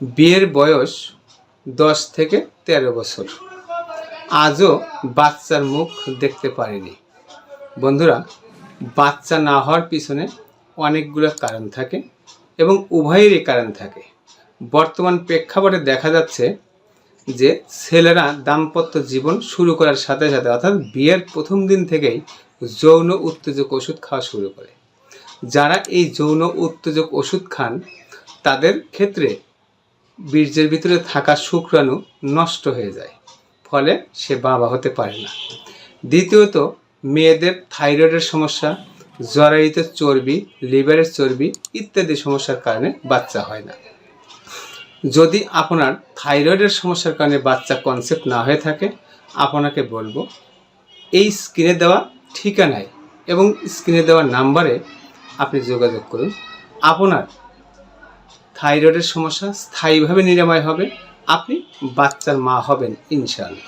বিয়ের বয়স দশ থেকে তেরো বছর। আজও বাচ্চার মুখ দেখতে পারিনি। বন্ধুরা, বাচ্চা না হওয়ার পিছনে অনেকগুলো কারণ থাকে এবং উভয়েরই কারণ থাকে। বর্তমান প্রেক্ষাপটে দেখা যাচ্ছে যে ছেলেরা দাম্পত্য জীবন শুরু করার সাথে সাথে, অর্থাৎ বিয়ের প্রথম দিন থেকেই যৌন উত্তেজক ওষুধ খাওয়া শুরু করে। যারা এই যৌন উত্তেজক ওষুধ খান, তাদের ক্ষেত্রে বীর্যের ভিতরে থাকা শুক্রাণু নষ্ট হয়ে যায়, ফলে সে বাবা হতে পারে না। দ্বিতীয়ত, মেয়েদের থাইরয়েডের সমস্যা জরায়িত চর্বি, লিভারের চর্বি ইত্যাদি সমস্যার কারণে বাচ্চা হয় না। যদি আপনার থাইরয়েডের সমস্যার কারণে বাচ্চা কনসেপ্ট না হয়ে থাকে, আপনাকে বলব, এই স্ক্রিনে দেওয়া ঠিকানায় এবং স্ক্রিনে দেওয়া নাম্বারে আপনি যোগাযোগ করুন। আপনার থাইরয়েডের সমস্যা স্থায়ীভাবে নিরাময় হবে। আপনি বাচ্চার মা হবেন ইনশাআল্লাহ।